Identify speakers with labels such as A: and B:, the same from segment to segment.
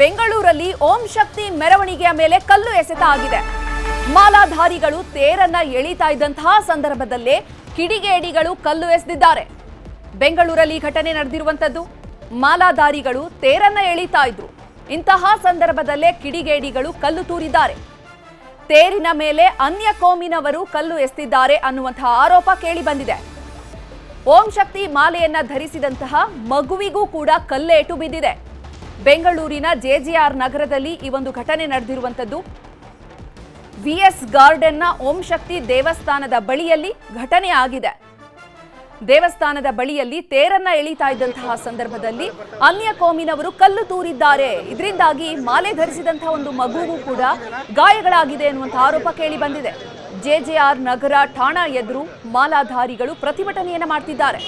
A: ಬೆಂಗಳೂರಲ್ಲಿ ಓಂ ಶಕ್ತಿ ಮೆರವಣಿಗೆಯ ಮೇಲೆ ಕಲ್ಲು ಎಸೆತ ಆಗಿದೆ. ಮಾಲಾಧಾರಿಗಳು ತೇರನ್ನ ಎಳಿತಾ ಇದ್ದಂತಹ ಸಂದರ್ಭದಲ್ಲೇ ಕಿಡಿಗೇಡಿಗಳು ಕಲ್ಲು ಎಸೆದಿದ್ದಾರೆ. ಬೆಂಗಳೂರಲ್ಲಿ ಘಟನೆ ನಡೆದಿರುವಂತದ್ದು. ಮಾಲಾಧಾರಿಗಳು ತೇರನ್ನ ಎಳಿತಾ ಇದ್ರು. ಇಂತಹ ಸಂದರ್ಭದಲ್ಲೇ ಕಿಡಿಗೇಡಿಗಳು ಕಲ್ಲು ತೂರಿದ್ದಾರೆ. ತೇರಿನ ಮೇಲೆ ಅನ್ಯ ಕೋಮಿನವರು ಕಲ್ಲು ಎಸೆದಿದ್ದಾರೆ ಅನ್ನುವಂತಹ ಆರೋಪ ಕೇಳಿ ಬಂದಿದೆ ಓಂ ಶಕ್ತಿ ಮಾಲೆಯನ್ನ ಧರಿಸಿದಂತಹ ಮಗುವಿಗೂ ಕೂಡ ಕಲ್ಲೇಟು ಬಿದ್ದಿದೆ. ಬೆಂಗಳೂರಿನ ಜೆಜೆಆರ್ ನಗರದಲ್ಲಿ ಈ ಒಂದು ಘಟನೆ ನಡೆದಿರುವಂತದ್ದು ವಿಎಸ್ ಗಾರ್ಡನ್ನ ಓಂ ಶಕ್ತಿ ದೇವಸ್ಥಾನದ ಬಳಿಯಲ್ಲಿ ಘಟನೆ ಆಗಿದೆ. ದೇವಸ್ಥಾನದ ಬಳಿಯಲ್ಲಿ ತೇರನ್ನ ಎಳಿತಾ ಇದ್ದಂತಹ ಸಂದರ್ಭದಲ್ಲಿ ಅನ್ಯ ಕೋಮಿನವರು ಕಲ್ಲು ತೂರಿದ್ದಾರೆ. ಇದರಿಂದಾಗಿ ಮಾಲೆ ಧರಿಸಿದಂತಹ ಒಂದು ಮಗುವು ಕೂಡ ಗಾಯಗಳಾಗಿದೆ ಎನ್ನುವಂತಹ ಆರೋಪ ಕೇಳಿ ಬಂದಿದೆ. ಜೆಜೆಆರ್ ನಗರ ಠಾಣಾ ಎದುರು ಮಾಲಾಧಾರಿಗಳು ಪ್ರತಿಭಟನೆಯನ್ನು ಮಾಡ್ತಿದ್ದಾರೆ.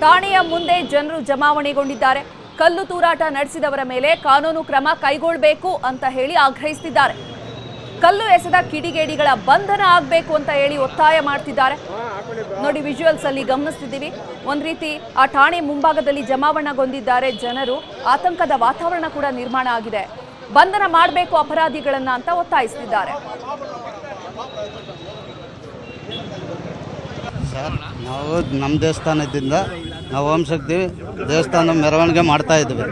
A: ಠಾಣೆಯ ಮುಂದೆ ಜನರು ಜಮಾವಣೆಗೊಂಡಿದ್ದಾರೆ. ಕಲ್ಲು ತೂರಾಟ ನಡೆಸಿದವರ ಮೇಲೆ ಕಾನೂನು ಕ್ರಮ ಕೈಗೊಳ್ಳಬೇಕು ಅಂತ ಹೇಳಿ ಆಗ್ರಹಿಸುತ್ತಿದ್ದಾರೆ ಕಲ್ಲು ಎಸೆದ ಕಿಡಿಗೇಡಿಗಳ ಬಂಧನ ಆಗಬೇಕು ಅಂತ ಹೇಳಿ ಒತ್ತಾಯ ಮಾಡ್ತಿದ್ದಾರೆ. ನೋಡಿ ವಿಜುವಲ್ಸ್ ಅಲ್ಲಿ ಗಮನಿಸ್ತಿದ್ದೀವಿ. ಒಂದ್ ರೀತಿ ಆ ಠಾಣೆ ಮುಂಭಾಗದಲ್ಲಿ ಜಮಾವಣೆಗೊಂಡಿದ್ದಾರೆ ಜನರು. ಆತಂಕದ ವಾತಾವರಣ ಕೂಡ ನಿರ್ಮಾಣ ಆಗಿದೆ. ಬಂಧನ ಮಾಡಬೇಕು ಅಪರಾಧಿಗಳನ್ನ ಅಂತ ಒತ್ತಾಯಿಸ್ತಿದ್ದಾರೆ.
B: ಸರ್. ನಾವು ನಮ್ಮ ದೇವಸ್ಥಾನದಿಂದ ನಾವು ಓಂ ಶಕ್ತಿ ದೇವಸ್ಥಾನ ಮೆರವಣಿಗೆ ಮಾಡ್ತಾ ಇದ್ವಿ.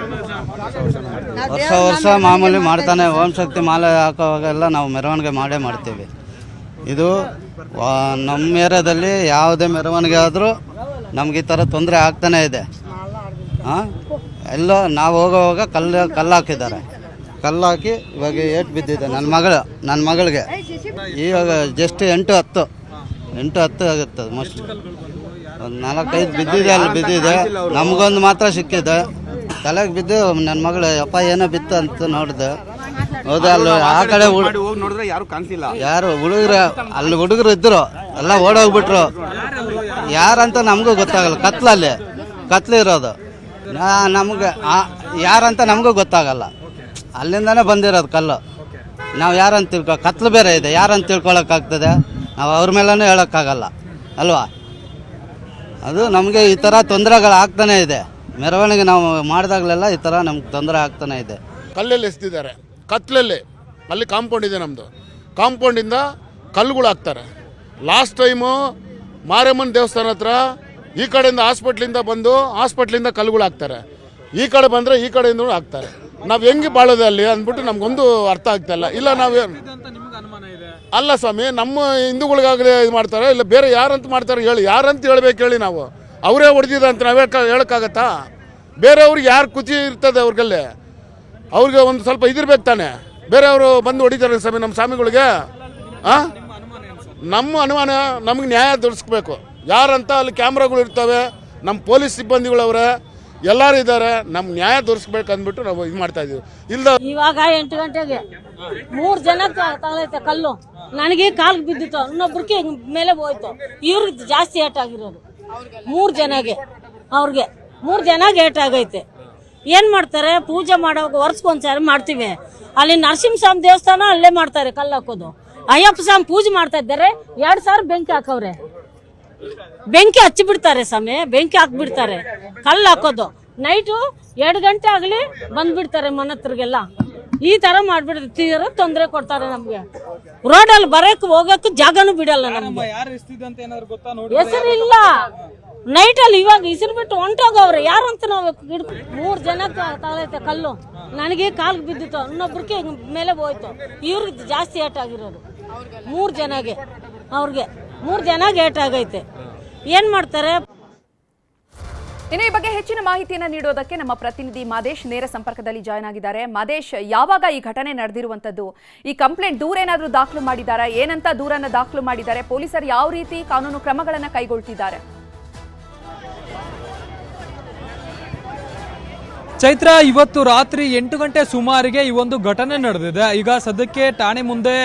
B: ವರ್ಷ ವರ್ಷ ಮಾಮೂಲಿ ಮಾಡ್ತಾನೆ ಓಂ ಶಕ್ತಿ ಮಾಲೆ ಹಾಕೋವಾಗೆಲ್ಲ ನಾವು ಮೆರವಣಿಗೆ ಮಾಡೇ ಮಾಡ್ತೀವಿ. ಇದು ನಮ್ಮ ಏರಿಯಾದಲ್ಲಿ ಯಾವುದೇ ಮೆರವಣಿಗೆ ಆದರೂ ನಮ್ಗೆ ಈ ಥರ ತೊಂದರೆ ಆಗ್ತಾನೇ ಇದೆ. ಹಾಂ ಎಲ್ಲ ನಾವು ಹೋಗೋವಾಗ ಕಲ್ಲು ಕಲ್ಲು ಹಾಕಿದ್ದಾರೆ. ಕಲ್ಲು ಹಾಕಿ ಇವಾಗ ಏಟ್ ಬಿದ್ದಿದೆ ನನ್ನ ಮಗಳು, ನನ್ನ ಮಗಳಿಗೆ. ಇವಾಗ ಜಸ್ಟ್ ಎಂಟು, ಹತ್ತು. ಎಂಟು ಹತ್ತು ಆಗುತ್ತೆ ಮೋಸ್ಟ್ ಒಂದು ನಾಲ್ಕೈದು ಬಿದ್ದಿದೆ ಅಲ್ಲಿ ಬಿದ್ದಿದೆ. ನಮಗೊಂದು ಮಾತ್ರ ಸಿಕ್ಕಿದೆ. ತಲೆಗೆ ಬಿದ್ದು ನನ್ನ ಮಗಳು ಅಪ್ಪ ಏನೋ ಬಿತ್ತು ಅಂತ ನೋಡಿದೆ. ಹೌದಾ ಅಲ್ಲಿ ಆ ಕಡೆ
C: ನೋಡಿದ್ರೆ ಯಾರು ಕಾಣಿಸಿಲ್ಲ
B: ಯಾರು ಹುಡುಗರು ಅಲ್ಲಿ ಹುಡುಗರು ಇದ್ದರು ಎಲ್ಲ ಓಡೋಗ್ಬಿಟ್ರು. ಯಾರಂತ ನಮಗೂ ಗೊತ್ತಾಗಲ್ಲ. ಕತ್ಲಲ್ಲಿ ಕತ್ಲು ಇರೋದು. ನಮ್ಗೆ ಯಾರಂತ ನಮಗೂ ಗೊತ್ತಾಗಲ್ಲ. ಅಲ್ಲಿಂದನೇ ಬಂದಿರೋದು ಕಲ್ಲು. ನಾವು ಯಾರಂತ ತಿಳ್ಕೊ ಕತ್ಲು ಬೇರೆ ಇದೆ. ಯಾರಂತ ತಿಳ್ಕೊಳಕ್ಕಾಗ್ತದೆ? ನಾವು ಅವ್ರ ಮೇಲೂ ಹೇಳೋಕ್ಕಾಗಲ್ಲ, ಅಲ್ವಾ? ಅದು ನಮಗೆ ಈ ಥರ ತೊಂದರೆಗಳು ಆಗ್ತಾನೇ ಇದೆ. ಮೆರವಣಿಗೆ ನಾವು ಮಾಡಿದಾಗಲೆಲ್ಲ ಈ ಥರ ನಮ್ಗೆ ತೊಂದರೆ ಆಗ್ತಾನೆ ಇದೆ.
D: ಕಲ್ಲಲ್ಲಿ ಎಸ್ತಿದ್ದಾರೆ ಕತ್ಲಲ್ಲಿ, ಅಲ್ಲಿ ಕಾಂಪೌಂಡ್ ಇದೆ ನಮ್ಮದು ಕಾಂಪೌಂಡಿಂದ ಕಲ್ಲುಗಳು ಹಾಕ್ತಾರೆ. ಲಾಸ್ಟ್ ಟೈಮು ಮಾರಮ್ಮನ ದೇವಸ್ಥಾನ ಹತ್ರ ಈ ಕಡೆಯಿಂದ ಹಾಸ್ಪಿಟ್ಲಿಂದ ಬಂದು ಹಾಸ್ಪಿಟ್ಲಿಂದ ಕಲ್ಲುಗಳು ಹಾಕ್ತಾರೆ. ಈ ಕಡೆ ಬಂದರೆ ಈ ಕಡೆಯಿಂದ ಹಾಕ್ತಾರೆ. ನಾವು ಹೆಂಗೆ ಬಾಳೋದು ಅಲ್ಲಿ ಅಂದ್ಬಿಟ್ಟು ನಮಗೊಂದು ಅರ್ಥ ಆಗ್ತಾಯಿಲ್ಲ ಇಲ್ಲ. ಇಲ್ಲ, ನಾವು ಅಲ್ಲ ಸ್ವಾಮಿ, ನಮ್ಮ ಹಿಂದೂಗಳಿಗಾಗಲೇ ಇದು ಮಾಡ್ತಾರೆ ಇಲ್ಲ ಬೇರೆ ಯಾರಂತ ಮಾಡ್ತಾರೆ ಹೇಳಿ, ಯಾರಂತ ಹೇಳ್ಬೇಕು ಹೇಳಿ ನಾವು. ಅವರೇ ಹೊಡೆದಿದೆ ಅಂತ ನಾವೇ ಹೇಳೋಕ್ಕಾಗತ್ತಾ? ಬೇರೆಯವ್ರಿಗೆ ಯಾರು ಕುಚಿ ಇರ್ತದೆ ಅವ್ರಿಗಲ್ಲೇ? ಅವ್ರಿಗೆ ಒಂದು ಸ್ವಲ್ಪ ಇದಿರ್ಬೇಕು ತಾನೆ. ಬೇರೆಯವರು ಬಂದು ಹೊಡಿತಾರೆ ಸ್ವಾಮಿ, ನಮ್ಮ ಸ್ವಾಮಿಗಳಿಗೆ. ಹಾಂ ನಮ್ಮ ಅನುಮಾನ, ನಮಗೆ ನ್ಯಾಯ ದೊರಕಿಸ್ಬೇಕು ಯಾರಂತ ಅಲ್ಲಿ ಕ್ಯಾಮ್ರಾಗಳು ಇರ್ತವೆ, ನಮ್ಮ ಪೊಲೀಸ್ ಸಿಬ್ಬಂದಿಗಳವ್ರೆ ಎಲ್ಲರೂ ಇದ್ದಾರೆ ನಮ್ಮ ನ್ಯಾಯ ದೊರಕಿಸ್ಬೇಕು ಅಂದ್ಬಿಟ್ಟು ನಾವು ಇದು ಮಾಡ್ತಾ ಇದೀವಿ. ಇಲ್ಲ
E: ಇವಾಗ ಎಂಟು ಗಂಟೆಗೆ. ಮೂರ್ ಜನ ತಗಲೈತೆ ಕಲ್ಲು. ನನಗೆ ಕಾಲ್ಗೆ ಬಿದ್ದಿತ್ತು. ಇನ್ನೊಬ್ರಿಗೆ ಮೇಲೆ ಹೋಯ್ತು. ಇವ್ರಿಗೆ ಜಾಸ್ತಿ ಏಟ್ ಆಗಿರೋದು ಮೂರ್ ಜನಗೆ. ಅವ್ರಿಗೆ. ಮೂರ್ ಜನಗೆ ಏಟ್ ಆಗೈತೆ. ಏನ್ ಮಾಡ್ತಾರೆ? ಪೂಜೆ ಮಾಡೋವಾಗ ವರ್ಷಕ್ಕೊಂದ್ಸಾರಿ ಮಾಡ್ತೀವಿ. ಅಲ್ಲಿ ನರಸಿಂಹಸ್ವಾಮಿ ದೇವಸ್ಥಾನ ಅಲ್ಲೇ ಮಾಡ್ತಾರೆ ಕಲ್ಲು ಹಾಕೋದು. ಅಯ್ಯಪ್ಪ ಸ್ವಾಮಿ ಪೂಜೆ ಮಾಡ್ತಾ ಇದ್ದಾರೆ. ಎರಡ್ ಸಾವಿರ ಬೆಂಕಿ ಹಾಕವ್ರೆ. ಬೆಂಕಿ ಹಚ್ಚಿ ಬಿಡ್ತಾರೆ ಸ್ವಾಮಿ. ಬೆಂಕಿ ಹಾಕ್ಬಿಡ್ತಾರೆ. ಕಲ್ಲು ಹಾಕೋದು. ನೈಟು ಎರಡು ಗಂಟೆ ಆಗಲಿ ಬಂದ್ಬಿಡ್ತಾರೆ ಮನತ್ರಿಗೆಲ್ಲ ಈ ತರ ಮಾಡ್ಬಿಡ್ತಾರೆ ತೀರ ತೊಂದರೆ ಕೊಡ್ತಾರೆ ನಮ್ಗೆ. ರೋಡಲ್ಲಿ ಬರಕ್ ಹೋಗಕ್ ಜಾಗನೂ ಬಿಡಲ್ಲ ನಮ್ಗೆ. ಹೆಸರು ಇಲ್ಲ. ನೈಟ್ ಅಲ್ಲಿ ಇವಾಗ ಇಸಿರು ಬಿಟ್ಟು ಹೊಂಟೋಗವ್ರೆ ಯಾರಂತ ನಾವು ಹಿಡ್ ಮೂರ್ ಜನ ತಾಳೈತೆ ಕಲ್ಲು. ನನಗೆ ಕಾಲ್ಗೆ ಬಿದ್ದಿತ್ತು ಇನ್ನೊಬ್ರಿಗೆ ಮೇಲೆ ಹೋಯ್ತು. ಇವ್ರಿಗೆ ಜಾಸ್ತಿ ಏಟ್ ಆಗಿರೋದು. ಮೂರ್ ಜನಗೆ ಅವ್ರಿಗೆ. ಮೂರ್ ಜನಗೆ ಏಟ್ ಆಗೈತೆ. ಏನ್ ಮಾಡ್ತಾರೆ?
A: ಇನ್ನು ಈ ಬಗ್ಗೆ ಹೆಚ್ಚಿನ ಮಾಹಿತಿಯನ್ನು ನೀಡೋದಕ್ಕೆ ನಮ್ಮ ಪ್ರತಿನಿಧಿ ಮಾದೇಶ್ ನೇರ ಸಂಪರ್ಕದಲ್ಲಿ ಜಾಯ್ನ್ ಆಗಿದ್ದಾರೆ. ಮಾದೇಶ್ ಯಾವಾಗ ಈ ಘಟನೆ ನಡೆದಿರುವಂತದ್ದು? ಈ ಕಂಪ್ಲೇಂಟ್ ದೂರ ಏನಾದರೂ ದಾಖಲು ಮಾಡಿದ್ದಾರೆ ಏನಂತ ದೂರನ್ನು ದಾಖಲು ಮಾಡಿದ್ದಾರೆ? ಪೊಲೀಸರು ಯಾವ ರೀತಿ ಕಾನೂನು ಕ್ರಮಗಳನ್ನು ಕೈಗೊಳ್ತಿದ್ದಾರೆ?
F: ಚೈತ್ರ, ಇವತ್ತು ರಾತ್ರಿ ಎಂಟು ಗಂಟೆ ಸುಮಾರಿಗೆ ಈ ಒಂದು ಘಟನೆ ನಡೆದಿದೆ. ಈಗ ಸದ್ಯಕ್ಕೆ ಠಾಣೆ ಮುಂದೆ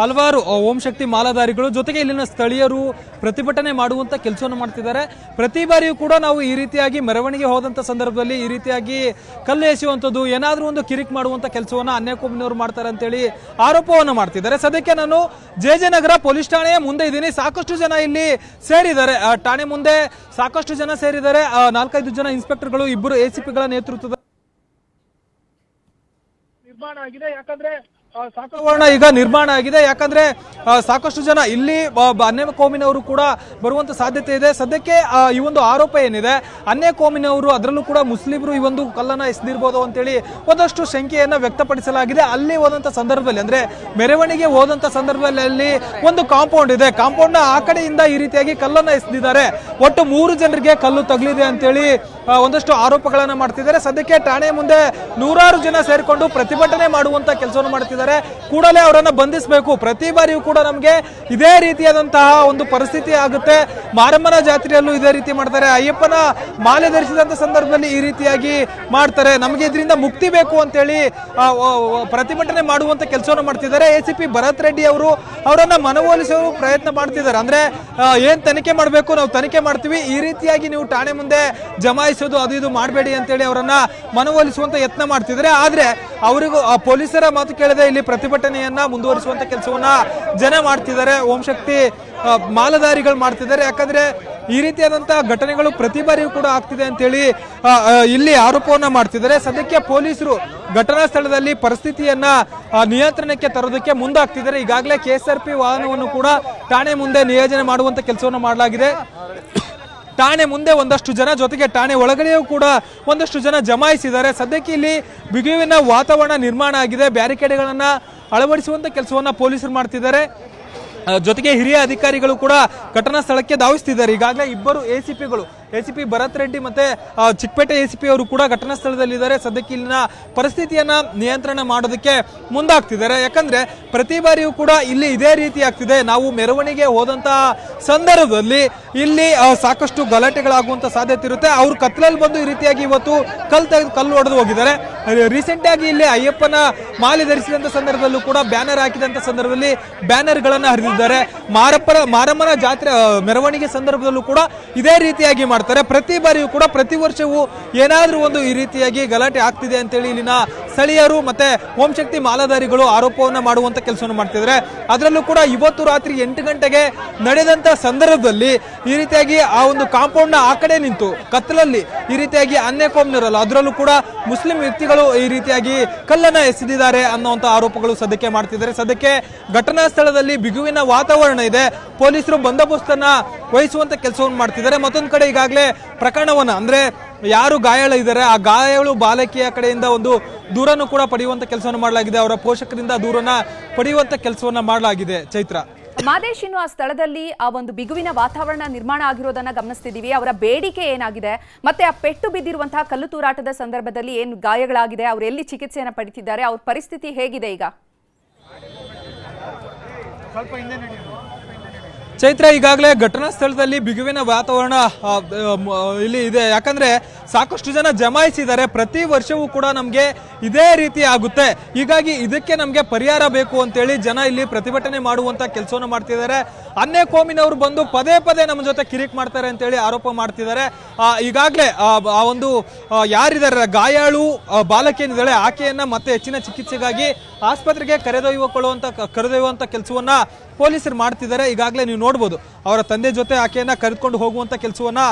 F: ಹಲವಾರು ಓಂ ಶಕ್ತಿ ಮಾಲಾಧಾರಿಗಳು ಜೊತೆಗೆ ಇಲ್ಲಿನ ಸ್ಥಳೀಯರು ಪ್ರತಿಭಟನೆ ಮಾಡುವಂತ ಕೆಲಸವನ್ನು ಮಾಡ್ತಿದ್ದಾರೆ. ಪ್ರತಿ ಬಾರಿಯೂ ಕೂಡ ನಾವು ಈ ರೀತಿಯಾಗಿ ಮೆರವಣಿಗೆ ಹೋದಂತ ಸಂದರ್ಭದಲ್ಲಿ ಈ ರೀತಿಯಾಗಿ ಕಲ್ಲು ಎಸೆಯುವಂಥದ್ದು, ಏನಾದರೂ ಒಂದು ಕಿರಿಕ್ ಮಾಡುವಂತ ಕೆಲಸವನ್ನು ಅನ್ಯಕೋಮಿನವರು ಮಾಡ್ತಾರೆ ಅಂತೇಳಿ ಆರೋಪವನ್ನು ಮಾಡ್ತಿದ್ದಾರೆ. ಸದ್ಯಕ್ಕೆ ನಾನು ಜೆ ಜೆ ನಗರ ಪೊಲೀಸ್ ಠಾಣೆಯ ಮುಂದೆ ಇದ್ದೀನಿ. ಸಾಕಷ್ಟು ಜನ ಇಲ್ಲಿ ಸೇರಿದ್ದಾರೆ. ಠಾಣೆ ಮುಂದೆ ಸಾಕಷ್ಟು ಜನ ಸೇರಿದ್ದಾರೆ. ನಾಲ್ಕೈದು ಜನ ಇನ್ಸ್ಪೆಕ್ಟರ್ಗಳು, ಇಬ್ಬರು ಎ ಸಿ ಪಿಗಳ ನೇತೃತ್ವದ
C: ನಿರ್ಮಾಣ ಆಗಿದೆ. ಯಾಕಂದ್ರೆ
F: ವಾತಾವರಣ ಈಗ ನಿರ್ಮಾಣ ಆಗಿದೆ. ಯಾಕಂದ್ರೆ ಸಾಕಷ್ಟು ಜನ ಇಲ್ಲಿ ಅನ್ಯ ಕೋಮಿನವರು ಕೂಡ ಬರುವಂತ ಸಾಧ್ಯತೆ ಇದೆ. ಸದ್ಯಕ್ಕೆ ಈ ಒಂದು ಆರೋಪ ಏನಿದೆ ಅನ್ಯ ಕೋಮಿನವರು ಅದರಲ್ಲೂ ಕೂಡ ಮುಸ್ಲಿಮರು ಈ ಒಂದು ಕಲ್ಲನ್ನ ಎಸೆದಿರ್ಬೋದು ಅಂತೇಳಿ ಒಂದಷ್ಟು ಶಂಕೆಯನ್ನ ವ್ಯಕ್ತಪಡಿಸಲಾಗಿದೆ. ಅಲ್ಲಿ ಹೋದಂತ ಸಂದರ್ಭದಲ್ಲಿ, ಅಂದ್ರೆ ಮೆರವಣಿಗೆ ಹೋದಂತ ಸಂದರ್ಭದಲ್ಲಿ ಅಲ್ಲಿ ಒಂದು ಕಾಂಪೌಂಡ್ ಇದೆ. ಕಾಂಪೌಂಡ್ನ ಆ ಕಡೆಯಿಂದ ಈ ರೀತಿಯಾಗಿ ಕಲ್ಲನ್ನ ಎಸೆದಿದ್ದಾರೆ. ಒಟ್ಟು ಮೂರು ಜನರಿಗೆ ಕಲ್ಲು ತಗಲಿದೆ ಅಂತೇಳಿ ಒಂದಷ್ಟು ಆರೋಪಗಳನ್ನ ಮಾಡ್ತಿದ್ದಾರೆ. ಸದ್ಯಕ್ಕೆ ಠಾಣೆ ಮುಂದೆ ನೂರಾರು ಜನ ಸೇರಿಕೊಂಡು ಪ್ರತಿಭಟನೆ ಮಾಡುವಂತ ಕೆಲಸವನ್ನು ಮಾಡ್ತಿದ್ದಾರೆ. ಕೂಡಲೇ ಅವರನ್ನು ಬಂಧಿಸಬೇಕು. ಪ್ರತಿ ಬಾರಿಯೂ ಕೂಡ ನಮಗೆ ಇದೇ ರೀತಿಯಾದಂತಹ ಒಂದು ಪರಿಸ್ಥಿತಿ ಆಗುತ್ತೆ. ಮಾರಮ್ಮನ ಜಾತ್ರೆಯಲ್ಲೂ ಇದೇ ರೀತಿ ಮಾಡ್ತಾರೆ. ಅಯ್ಯಪ್ಪನ ಮಾಲೆ ಧರಿಸಿದಂಥ ಸಂದರ್ಭದಲ್ಲಿ ಈ ರೀತಿಯಾಗಿ ಮಾಡ್ತಾರೆ. ನಮಗೆ ಇದರಿಂದ ಮುಕ್ತಿ ಬೇಕು ಅಂತೇಳಿ ಪ್ರತಿಭಟನೆ ಮಾಡುವಂಥ ಕೆಲಸವನ್ನು ಮಾಡ್ತಿದ್ದಾರೆ. A C P Bharat Reddy ಅವರು ಅವರನ್ನು ಮನವೊಲಿಸುವ ಪ್ರಯತ್ನ ಮಾಡ್ತಿದ್ದಾರೆ. ಅಂದರೆ ಏನು ತನಿಖೆ ಮಾಡಬೇಕು ನಾವು ತನಿಖೆ ಮಾಡ್ತೀವಿ. ಈ ರೀತಿಯಾಗಿ ನೀವು ಠಾಣೆ ಮುಂದೆ ಜಮಾಯಿಸೋದು, ಅದು ಇದು ಮಾಡಬೇಡಿ ಅಂತೇಳಿ ಅವರನ್ನು ಮನವೊಲಿಸುವಂಥ ಯತ್ನ ಮಾಡ್ತಿದ್ದಾರೆ. ಆದರೆ, ಅವರಿಗೂ ಪೊಲೀಸರ ಮಾತು ಕೇಳದೆ ಇಲ್ಲಿ ಪ್ರತಿಭಟನೆಯನ್ನ ಮುಂದುವರಿಸುವಂತ ಕೆಲಸವನ್ನ ಜನ ಮಾಡ್ತಿದ್ದಾರೆ. ಓಂ ಶಕ್ತಿ ಮಾಲಧಾರಿಗಳು ಮಾಡ್ತಿದ್ದಾರೆ. ಯಾಕಂದ್ರೆ ಈ ರೀತಿಯಾದಂತಹ ಘಟನೆಗಳು ಪ್ರತಿ ಬಾರಿಯೂ ಕೂಡ ಆಗ್ತಿದೆ ಅಂತೇಳಿ ಹೇಳಿ ಆ, ಇಲ್ಲಿ ಆರೋಪವನ್ನ ಮಾಡ್ತಿದ್ದಾರೆ. ಸದ್ಯಕ್ಕೆ ಪೊಲೀಸರು ಘಟನಾ ಸ್ಥಳದಲ್ಲಿ ಪರಿಸ್ಥಿತಿಯನ್ನ ನಿಯಂತ್ರಣಕ್ಕೆ ತರೋದಕ್ಕೆ ಮುಂದಾಗ್ತಿದ್ದಾರೆ. ಈಗಾಗಲೇ ಕೆಎಸ್ಆರ್ಪಿ ವಾಹನವನ್ನು ಕೂಡ ಠಾಣೆ ಮುಂದೆ ನಿಯೋಜನೆ ಮಾಡುವಂತ ಕೆಲಸವನ್ನು ಮಾಡಲಾಗಿದೆ. ಠಾಣೆ ಮುಂದೆ ಒಂದಷ್ಟು ಜನ ಜೊತೆಗೆ ಠಾಣೆ ಒಳಗಡೆಯೂ ಕೂಡ ಒಂದಷ್ಟು ಜನ ಜಮಾಯಿಸಿದ್ದಾರೆ. ಸದ್ಯಕ್ಕೆ ಇಲ್ಲಿ ಬಿಗುವಿನ ವಾತಾವರಣ ನಿರ್ಮಾಣ ಆಗಿದೆ. ಬ್ಯಾರಿಕೇಡ್ಗಳನ್ನು ಅಳವಡಿಸುವಂಥ ಕೆಲಸವನ್ನು ಪೊಲೀಸರು ಮಾಡ್ತಿದ್ದಾರೆ. ಜೊತೆಗೆ ಹಿರಿಯ ಅಧಿಕಾರಿಗಳು ಕೂಡ ಘಟನಾ ಸ್ಥಳಕ್ಕೆ ಧಾವಿಸ್ತಿದ್ದಾರೆ. ಈಗಾಗಲೇ ಇಬ್ಬರು A C ಪಿಗಳು A C P Bharat Reddy ಮತ್ತೆ ಚಿಕ್ಕಪೇಟೆ ಎ ಸಿ ಪಿ ಅವರು ಕೂಡ ಘಟನಾ ಸ್ಥಳದಲ್ಲಿದ್ದಾರೆ. ಸದ್ಯಕ್ಕೆ ಇಲ್ಲಿನ ಪರಿಸ್ಥಿತಿಯನ್ನ ನಿಯಂತ್ರಣ ಮಾಡೋದಕ್ಕೆ ಮುಂದಾಗ್ತಿದ್ದಾರೆ. ಯಾಕಂದ್ರೆ ಪ್ರತಿ ಬಾರಿಯೂ ಕೂಡ ಇಲ್ಲಿ ಇದೇ ರೀತಿ ಆಗ್ತಿದೆ. ನಾವು ಮೆರವಣಿಗೆ ಹೋದಂತಹ ಸಂದರ್ಭದಲ್ಲಿ ಇಲ್ಲಿ ಸಾಕಷ್ಟು ಗಲಾಟೆಗಳಾಗುವಂತ ಸಾಧ್ಯತೆ ಇರುತ್ತೆ. ಅವರು ಕತ್ಲಲ್ಲಿ ಬಂದು ಈ ರೀತಿಯಾಗಿ ಇವತ್ತು ಕಲ್ ತೆಗೆದು ಕಲ್ಲು ಹೊಡೆದು ಹೋಗಿದ್ದಾರೆ. ರೀಸೆಂಟ್ ಆಗಿ ಇಲ್ಲಿ ಅಯ್ಯಪ್ಪನ ಮಾಲೆ ಧರಿಸಿದಂತ ಸಂದರ್ಭದಲ್ಲೂ ಕೂಡ ಬ್ಯಾನರ್ ಹಾಕಿದಂತ ಸಂದರ್ಭದಲ್ಲಿ ಬ್ಯಾನರ್ ಗಳನ್ನ ಹರಿದಿದ್ದಾರೆ. ಮಾರಪ್ಪನ, ಮಾರಮ್ಮನ ಜಾತ್ರೆ ಮೆರವಣಿಗೆ ಸಂದರ್ಭದಲ್ಲೂ ಕೂಡ ಇದೇ ರೀತಿಯಾಗಿ ಮಾಡ್ತಾರೆ. ಪ್ರತಿ ಬಾರಿಯೂ ಕೂಡ ಪ್ರತಿ ವರ್ಷವೂ ಏನಾದ್ರೂ ಒಂದು ಈ ರೀತಿಯಾಗಿ ಗಲಾಟೆ ಆಗ್ತಿದೆ ಅಂತೇಳಿ ಇಲ್ಲಿನ ಸ್ಥಳೀಯರು ಮತ್ತೆ ಓಂ ಶಕ್ತಿ ಮಾಲಾಧಾರಿಗಳು ಆರೋಪವನ್ನ ಮಾಡುವಂತ ಕೆಲಸವನ್ನು ಮಾಡ್ತಿದ್ದಾರೆ. ಅದರಲ್ಲೂ ಕೂಡ ಇವತ್ತು ರಾತ್ರಿ ಎಂಟು ಗಂಟೆಗೆ ನಡೆದಂತ ಸಂದರ್ಭದಲ್ಲಿ ಈ ರೀತಿಯಾಗಿ ಆ ಒಂದು ಕಾಂಪೌಂಡ್ನ ಆ ಕಡೆ ನಿಂತು ಕತ್ತಲಲ್ಲಿ ಈ ರೀತಿಯಾಗಿ ಅನ್ಯ ಕೋಮ್ನಿರಲ್ಲ ಅದರಲ್ಲೂ ಕೂಡ ಮುಸ್ಲಿಂ ವ್ಯಕ್ತಿಗಳು ಈ ರೀತಿಯಾಗಿ ಕಲ್ಲನ್ನ ಎಸೆದಿದ್ದಾರೆ ಅನ್ನುವಂತ ಆರೋಪಗಳು ಸದ್ಯಕ್ಕೆ ಮಾಡ್ತಿದ್ದಾರೆ. ಸದ್ಯಕ್ಕೆ ಘಟನಾ ಸ್ಥಳದಲ್ಲಿ ಬಿಗುವಿನ ವಾತಾವರಣ ಇದೆ. ಪೊಲೀಸರು ಬಂದೋಬಸ್ತನ್ನ ವಹಿಸುವಂತ ಕೆಲಸವನ್ನು ಮಾಡ್ತಿದ್ದಾರೆ. ಮತ್ತೊಂದು ಕಡೆ ಈಗಾಗಲೇ ಪ್ರಕರಣವನ್ನ ಅಂದ್ರೆ ಯಾರು ಗಾಯಾಳ ಇದ್ದಾರೆ, ಆ ಗಾಯಾಳು ಬಾಲಕಿಯ ಕಡೆಯಿಂದ ಒಂದು ದೂರನ್ನು ಕೂಡ ಪಡೆಯುವಂತ ಕೆಲಸವನ್ನು ಮಾಡಲಾಗಿದೆ. ಅವರ ಪೋಷಕರಿಂದ ದೂರನ್ನ ಪಡೆಯುವಂತ ಕೆಲಸವನ್ನ ಮಾಡಲಾಗಿದೆ. ಚೈತ್ರ.
A: ಮಾದೇಶ್ ಇನ್ನು ಆ ಸ್ಥಳದಲ್ಲಿ ಆ ಒಂದು ಬಿಗುವಿನ ವಾತಾವರಣ ನಿರ್ಮಾಣ ಆಗಿರೋದನ್ನ ಗಮನಿಸ್ತಿದ್ದೀವಿ. ಅವರ ಬೇಡಿಕೆ ಏನಾಗಿದೆ? ಮತ್ತೆ ಆ ಪೆಟ್ಟು ಬಿದ್ದಿರುವಂತಹ ಕಲ್ಲು ತೂರಾಟದ ಸಂದರ್ಭದಲ್ಲಿ ಏನು ಗಾಯಗಳಾಗಿದೆ? ಅವರು ಎಲ್ಲಿ ಚಿಕಿತ್ಸೆಯನ್ನು ಪಡಿತಿದ್ದಾರೆ? ಅವ್ರ ಪರಿಸ್ಥಿತಿ ಹೇಗಿದೆ ಈಗ?
F: ಚೈತ್ರ ಈಗಾಗಲೇ ಘಟನಾ ಸ್ಥಳದಲ್ಲಿ ಬಿಗುವಿನ ವಾತಾವರಣ ಇಲ್ಲಿ ಇದೆ. ಯಾಕಂದ್ರೆ ಸಾಕಷ್ಟು ಜನ ಜಮಾಯಿಸಿದ್ದಾರೆ. ಪ್ರತಿ ವರ್ಷವೂ ಕೂಡ ನಮಗೆ ಇದೇ ರೀತಿ ಆಗುತ್ತೆ. ಹೀಗಾಗಿ ಇದಕ್ಕೆ ನಮಗೆ ಪರಿಹಾರ ಬೇಕು ಅಂತೇಳಿ ಜನ ಇಲ್ಲಿ ಪ್ರತಿಭಟನೆ ಮಾಡುವಂತ ಕೆಲಸವನ್ನು ಮಾಡ್ತಿದ್ದಾರೆ. ಅನ್ನೇ ಕೋಮಿನವರು ಬಂದು ಪದೇ ಪದೇ ನಮ್ಮ ಜೊತೆ ಕಿರಿಕ್ ಮಾಡ್ತಾರೆ ಅಂತೇಳಿ ಆರೋಪ ಮಾಡ್ತಿದ್ದಾರೆ. ಈಗಾಗಲೇ ಆ, ಒಂದು ಯಾರಿದ್ದಾರೆ? ಗಾಯಾಳು ಬಾಲಕಿ ಆಕೆಯನ್ನ ಮತ್ತೆ ಹೆಚ್ಚಿನ ಚಿಕಿತ್ಸೆಗಾಗಿ ಆಸ್ಪತ್ರೆಗೆ ಕರೆದೊಯ್ಯುಕೊಳ್ಳುವಂತ ಕರೆದೊಯ್ಯುವಂತ ಕೆಲಸವನ್ನ ಪೊಲೀಸರು ಮಾಡ್ತಿದ್ದಾರೆ. ಈಗಾಗಲೇ ನೀವು ನೋಡ್ಬೋದು, ಅವರ ತಂದೆ ಜೊತೆ ಆಕೆಯನ್ನ ಕರೆದುಕೊಂಡು ಹೋಗುವಂತ ಕೆಲಸವನ್ನ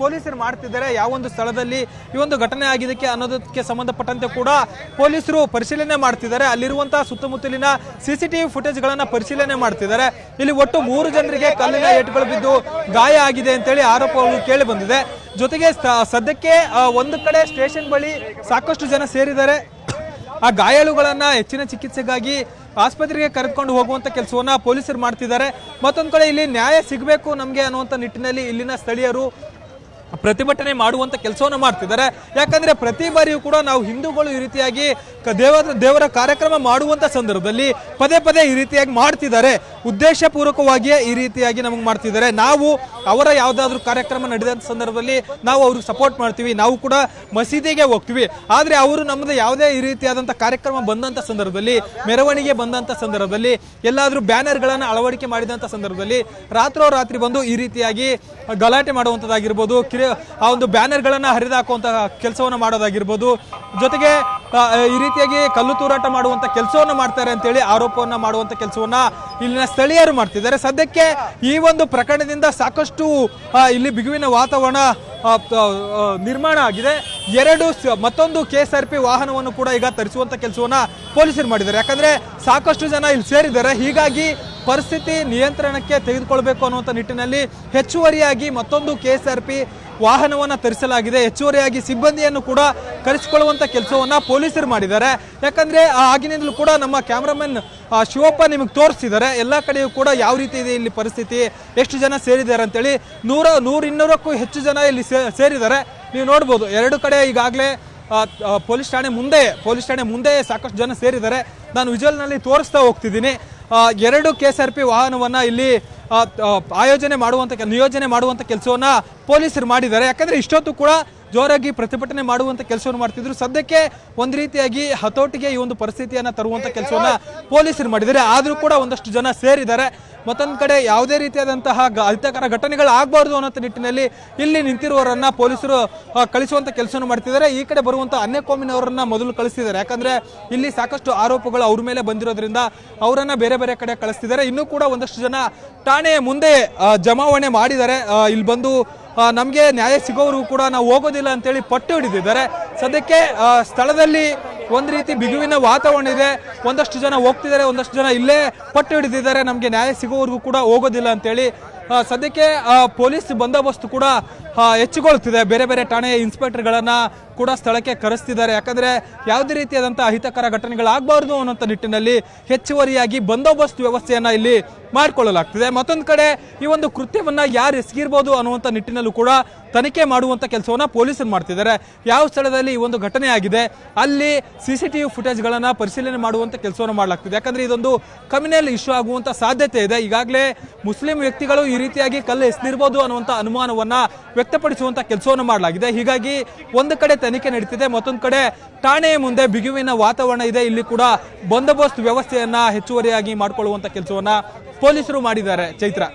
F: ಪೊಲೀಸರು ಮಾಡ್ತಿದ್ದಾರೆ. ಯಾವೊಂದು ಸ್ಥಳದಲ್ಲಿ ಈ ಒಂದು ಘಟನೆ ಆಗಿದ್ದಕ್ಕೆ ಅನ್ನೋದಕ್ಕೆ ಸಂಬಂಧಪಟ್ಟಂತೆ ಕೂಡ ಪೊಲೀಸರು ಪರಿಶೀಲನೆ ಮಾಡ್ತಿದ್ದಾರೆ. ಅಲ್ಲಿರುವಂತಹ ಸುತ್ತಮುತ್ತಲಿನ ಸಿಸಿಟಿವಿ ಫುಟೇಜ್ಗಳನ್ನು ಪರಿಶೀಲನೆ ಮಾಡ್ತಿದ್ದಾರೆ. ಇಲ್ಲಿ ಒಟ್ಟು ಮೂರು ಜನರಿಗೆ ಕಲ್ಲಿನ ಏಟುಗಳು ಬಿದ್ದು ಗಾಯ ಆಗಿದೆ ಅಂತೇಳಿ ಆರೋಪಗಳು ಕೇಳಿ ಬಂದಿದೆ. ಜೊತೆಗೆ ಸದ್ಯಕ್ಕೆ ಒಂದು ಕಡೆ ಸ್ಟೇಷನ್ ಬಳಿ ಸಾಕಷ್ಟು ಜನ ಸೇರಿದ್ದಾರೆ. ಆ ಗಾಯಾಳುಗಳನ್ನ ಹೆಚ್ಚಿನ ಚಿಕಿತ್ಸೆಗಾಗಿ ಆಸ್ಪತ್ರೆಗೆ ಕರೆದುಕೊಂಡು ಹೋಗುವಂತ ಕೆಲಸವನ್ನ ಪೊಲೀಸರು ಮಾಡ್ತಿದ್ದಾರೆ. ಮತ್ತೊಂದು ಕಡೆ ಇಲ್ಲಿ ನ್ಯಾಯ ಸಿಗಬೇಕು ನಮಗೆ ಅನ್ನುವಂಥ ನಿಟ್ಟಿನಲ್ಲಿ ಇಲ್ಲಿನ ಸ್ಥಳೀಯರು ಪ್ರತಿಭಟನೆ ಮಾಡುವಂತ ಕೆಲಸವನ್ನು ಮಾಡ್ತಿದ್ದಾರೆ. ಯಾಕಂದ್ರೆ ಪ್ರತಿ ಬಾರಿಯೂ ಕೂಡ ನಾವು ಹಿಂದೂಗಳು ಈ ರೀತಿಯಾಗಿ ದೇವರ ದೇವರ ಕಾರ್ಯಕ್ರಮ ಮಾಡುವಂತ ಸಂದರ್ಭದಲ್ಲಿ ಪದೇ ಪದೇ ಈ ರೀತಿಯಾಗಿ ಮಾಡ್ತಿದ್ದಾರೆ. ಉದ್ದೇಶಪೂರ್ವಕವಾಗಿಯೇ ಈ ರೀತಿಯಾಗಿ ನಮಗೆ ಮಾಡ್ತಿದ್ದಾರೆ. ನಾವು ಅವರ ಯಾವುದಾದ್ರೂ ಕಾರ್ಯಕ್ರಮ ನಡೆದಂತ ಸಂದರ್ಭದಲ್ಲಿ ನಾವು ಅವ್ರಿಗೆ ಸಪೋರ್ಟ್ ಮಾಡ್ತೀವಿ. ನಾವು ಕೂಡ ಮಸೀದಿಗೆ ಹೋಗ್ತೀವಿ. ಆದರೆ ಅವರು ನಮ್ಮದು ಯಾವುದೇ ಈ ರೀತಿಯಾದಂಥ ಕಾರ್ಯಕ್ರಮ ಬಂದಂತ ಸಂದರ್ಭದಲ್ಲಿ, ಮೆರವಣಿಗೆ ಬಂದಂತ ಸಂದರ್ಭದಲ್ಲಿ, ಎಲ್ಲಾದ್ರೂ ಬ್ಯಾನರ್ಗಳನ್ನು ಅಳವಡಿಕೆ ಮಾಡಿದಂತ ಸಂದರ್ಭದಲ್ಲಿ ರಾತ್ರೋರಾತ್ರಿ ಬಂದು ಈ ರೀತಿಯಾಗಿ ಗಲಾಟೆ ಮಾಡುವಂಥದ್ದಾಗಿರ್ಬೋದು ಕಿರಿ ಆ ಒಂದು ಬ್ಯಾನರ್ಗಳನ್ನು ಹರಿದಾಕುವಂತಹ ಕೆಲಸವನ್ನು ಮಾಡೋದಾಗಿರ್ಬೋದು. ಜೊತೆಗೆ ಈ ರೀತಿಯಾಗಿ ಕಲ್ಲು ತೂರಾಟ ಮಾಡುವಂಥ ಕೆಲಸವನ್ನು ಮಾಡ್ತಾರೆ ಅಂತೇಳಿ ಆರೋಪವನ್ನ ಮಾಡುವಂಥ ಕೆಲಸವನ್ನ ಇಲ್ಲಿನ ಸ್ಥಳೀಯರು ಮಾಡ್ತಿದ್ದಾರೆ. ಸದ್ಯಕ್ಕೆ ಈ ಒಂದು ಪ್ರಕರಣದಿಂದ ಸಾಕಷ್ಟು ಇಲ್ಲಿ ಬಿಗುವಿನ ವಾತಾವರಣ ನಿರ್ಮಾಣ ಆಗಿದೆ. ಎರಡು ಮತ್ತೊಂದು ಕೆ ಎಸ್ ಆರ್ ಪಿ ವಾಹನವನ್ನು ಕೂಡ ಈಗ ತರಿಸುವಂತ ಕೆಲಸವನ್ನ ಪೊಲೀಸರು ಮಾಡಿದ್ದಾರೆ. ಯಾಕಂದ್ರೆ ಸಾಕಷ್ಟು ಜನ ಇಲ್ಲಿ ಸೇರಿದ್ದಾರೆ. ಹೀಗಾಗಿ ಪರಿಸ್ಥಿತಿ ನಿಯಂತ್ರಣಕ್ಕೆ ತೆಗೆದುಕೊಳ್ಬೇಕು ಅನ್ನುವಂಥ ನಿಟ್ಟಿನಲ್ಲಿ ಹೆಚ್ಚುವರಿಯಾಗಿ ಮತ್ತೊಂದು ಕೆ ಎಸ್ ಆರ್ ಪಿ ವಾಹನವನ್ನ ತರಿಸಲಾಗಿದೆ. ಹೆಚ್ಚುವರಿಯಾಗಿ ಸಿಬ್ಬಂದಿಯನ್ನು ಕೂಡ ಕರೆಸಿಕೊಳ್ಳುವಂತ ಕೆಲಸವನ್ನ ಪೊಲೀಸರು ಮಾಡಿದ್ದಾರೆ. ಯಾಕಂದ್ರೆ ಆಗಿನಿಂದಲೂ ಕೂಡ ನಮ್ಮ ಕ್ಯಾಮ್ರಾಮನ್ ಶಿವಪ್ಪ ನಿಮಗೆ ತೋರಿಸ್ತಿದ್ದಾರೆ ಎಲ್ಲ ಕಡೆಯೂ ಕೂಡ ಯಾವ ರೀತಿ ಇದೆ ಇಲ್ಲಿ ಪರಿಸ್ಥಿತಿ, ಎಷ್ಟು ಜನ ಸೇರಿದ್ದಾರೆ ಅಂತೇಳಿ ನೂರ ನೂರ ಇನ್ನೂರಕ್ಕೂ ಹೆಚ್ಚು ಜನ ಇಲ್ಲಿ ಸೇರಿದ್ದಾರೆ. ನೀವು ನೋಡ್ಬೋದು, ಎರಡು ಕಡೆ ಈಗಾಗಲೇ ಪೊಲೀಸ್ ಠಾಣೆ ಮುಂದೆ, ಪೊಲೀಸ್ ಠಾಣೆ ಮುಂದೆ ಸಾಕಷ್ಟು ಜನ ಸೇರಿದ್ದಾರೆ. ನಾನು ವಿಜುವಲ್ನಲ್ಲಿ ತೋರಿಸ್ತಾ ಹೋಗ್ತಿದ್ದೀನಿ. ಎರಡು ಕೆ ಎಸ್ ಆರ್ ಪಿ ವಾಹನವನ್ನು ಇಲ್ಲಿ ಆಯೋಜನೆ ಮಾಡುವಂಥ ನಿಯೋಜನೆ ಮಾಡುವಂಥ ಕೆಲಸವನ್ನು ಪೊಲೀಸರು ಮಾಡಿದ್ದಾರೆ. ಯಾಕಂದ್ರೆ ಇಷ್ಟೊತ್ತು ಕೂಡ ಜೋರಾಗಿ ಪ್ರತಿಭಟನೆ ಮಾಡುವಂತ ಕೆಲಸವನ್ನು ಮಾಡ್ತಿದ್ರು. ಸದ್ಯಕ್ಕೆ ಒಂದು ರೀತಿಯಾಗಿ ಹತೋಟಿಗೆ ಈ ಒಂದು ಪರಿಸ್ಥಿತಿಯನ್ನ ತರುವಂತ ಕೆಲಸವನ್ನ ಪೊಲೀಸರು ಮಾಡಿದ್ದಾರೆ. ಆದ್ರೂ ಕೂಡ ಒಂದಷ್ಟು ಜನ ಸೇರಿದ್ದಾರೆ. ಮತ್ತೊಂದು ಕಡೆ ಯಾವುದೇ ರೀತಿಯಾದಂತಹ ಅಹಿತಕರ ಘಟನೆಗಳು ಆಗಬಾರ್ದು ಅನ್ನೋ ನಿಟ್ಟಿನಲ್ಲಿ ಇಲ್ಲಿ ನಿಂತಿರುವವರನ್ನ ಪೊಲೀಸರು ಕಳಿಸುವಂತ ಕೆಲಸವನ್ನು ಮಾಡ್ತಿದ್ದಾರೆ. ಈ ಕಡೆ ಬರುವಂತ ಅನ್ಯ ಕೋಮಿನವರನ್ನ ಮೊದಲು ಕಳಿಸ್ತಿದ್ದಾರೆ. ಯಾಕಂದ್ರೆ ಇಲ್ಲಿ ಸಾಕಷ್ಟು ಆರೋಪಗಳು ಅವ್ರ ಮೇಲೆ ಬಂದಿರೋದ್ರಿಂದ ಅವರನ್ನ ಬೇರೆ ಬೇರೆ ಕಡೆ ಕಳಿಸ್ತಿದ್ದಾರೆ. ಇನ್ನೂ ಕೂಡ ಒಂದಷ್ಟು ಜನ ಠಾಣೆಯ ಮುಂದೆ ಜಮಾವಣೆ ಮಾಡಿದ್ದಾರೆ. ಇಲ್ಲಿ ಬಂದು ನಮಗೆ ನ್ಯಾಯ ಸಿಗೋವ್ರಿಗೂ ಕೂಡ ನಾವು ಹೋಗೋದಿಲ್ಲ ಅಂತೇಳಿ ಪಟ್ಟು ಹಿಡಿದಿದ್ದಾರೆ ಸದ್ಯಕ್ಕೆ ಸ್ಥಳದಲ್ಲಿ ಒಂದು ರೀತಿ ಬಿಗುವಿನ ವಾತಾವರಣ ಇದೆ. ಒಂದಷ್ಟು ಜನ ಹೋಗ್ತಿದ್ದಾರೆ, ಒಂದಷ್ಟು ಜನ ಇಲ್ಲೇ ಪಟ್ಟು ಹಿಡಿದಿದ್ದಾರೆ. ನಮಗೆ ನ್ಯಾಯ ಸಿಗೋವರೆಗೂ ಕೂಡ ಹೋಗೋದಿಲ್ಲ ಅಂತೇಳಿ ಸದ್ಯಕ್ಕೆ ಪೊಲೀಸ್ ಬಂದೋಬಸ್ತ್ ಕೂಡ ಹೆಚ್ಚುಗೊಳ್ಳುತ್ತಿದೆ ಬೇರೆ ಬೇರೆ ಠಾಣೆ ಇನ್ಸ್ಪೆಕ್ಟರ್ಗಳನ್ನು ಕೂಡ ಸ್ಥಳಕ್ಕೆ ಕರೆಸ್ತಿದ್ದಾರೆ. ಯಾಕಂದ್ರೆ, ಯಾವುದೇ ರೀತಿಯಾದಂಥ ಅಹಿತಕರ ಘಟನೆಗಳಾಗಬಾರ್ದು ಅನ್ನೋಂಥ ನಿಟ್ಟಿನಲ್ಲಿ ಹೆಚ್ಚುವರಿಯಾಗಿ ಬಂದೋಬಸ್ತ್ ವ್ಯವಸ್ಥೆಯನ್ನು ಇಲ್ಲಿ ಮಾಡಿಕೊಳ್ಳಲಾಗ್ತಿದೆ. ಮತ್ತೊಂದು ಕಡೆ, ಈ ಒಂದು ಕೃತ್ಯವನ್ನ ಯಾರು ಎಸಗಿರ್ಬೋದು ಅನ್ನುವಂಥ ನಿಟ್ಟಿನಲ್ಲೂ ಕೂಡ ತನಿಖೆ ಮಾಡುವಂತ ಕೆಲಸವನ್ನ ಪೊಲೀಸರು ಮಾಡ್ತಿದ್ದಾರೆ. ಯಾವ ಸ್ಥಳದಲ್ಲಿ ಈ ಒಂದು ಘಟನೆ ಆಗಿದೆ, ಅಲ್ಲಿ ಸಿ ಸಿ ಟಿ ವಿ ಫುಟೇಜ್ಗಳನ್ನು ಪರಿಶೀಲನೆ ಮಾಡುವಂತ ಕೆಲಸವನ್ನು ಮಾಡಲಾಗ್ತಿದೆ. ಯಾಕಂದ್ರೆ ಇದೊಂದು ಕಮ್ಯುನಲ್ ಇಶ್ಯೂ ಆಗುವಂತ ಸಾಧ್ಯತೆ ಇದೆ. ಈಗಾಗಲೇ ಮುಸ್ಲಿಂ ವ್ಯಕ್ತಿಗಳು ಈ ರೀತಿಯಾಗಿ ಕಲ್ಲು ಎಸೆದಿರ್ಬೋದು ಅನ್ನುವಂಥ ಅನುಮಾನವನ್ನು ವ್ಯಕ್ತಪಡಿಸುವಂತ ಕೆಲಸವನ್ನು ಮಾಡಲಾಗಿದೆ. ಹೀಗಾಗಿ ಒಂದು ಕಡೆ ತನಿಖೆ ನಡೀತಿದೆ, ಮತ್ತೊಂದು ಕಡೆ ಠಾಣೆಯ ಮುಂದೆ ಬಿಗುವಿನ ವಾತಾವರಣ ಇದೆ. ಇಲ್ಲಿ ಕೂಡ ಬಂದೋಬಸ್ತ್ ವ್ಯವಸ್ಥೆಯನ್ನ ಹೆಚ್ಚುವರಿಯಾಗಿ ಮಾಡಿಕೊಳ್ಳುವಂತ ಕೆಲಸವನ್ನ ಪೊಲೀಸರು ಮಾಡಿದ್ದಾರೆ. ಚೈತ್ರ.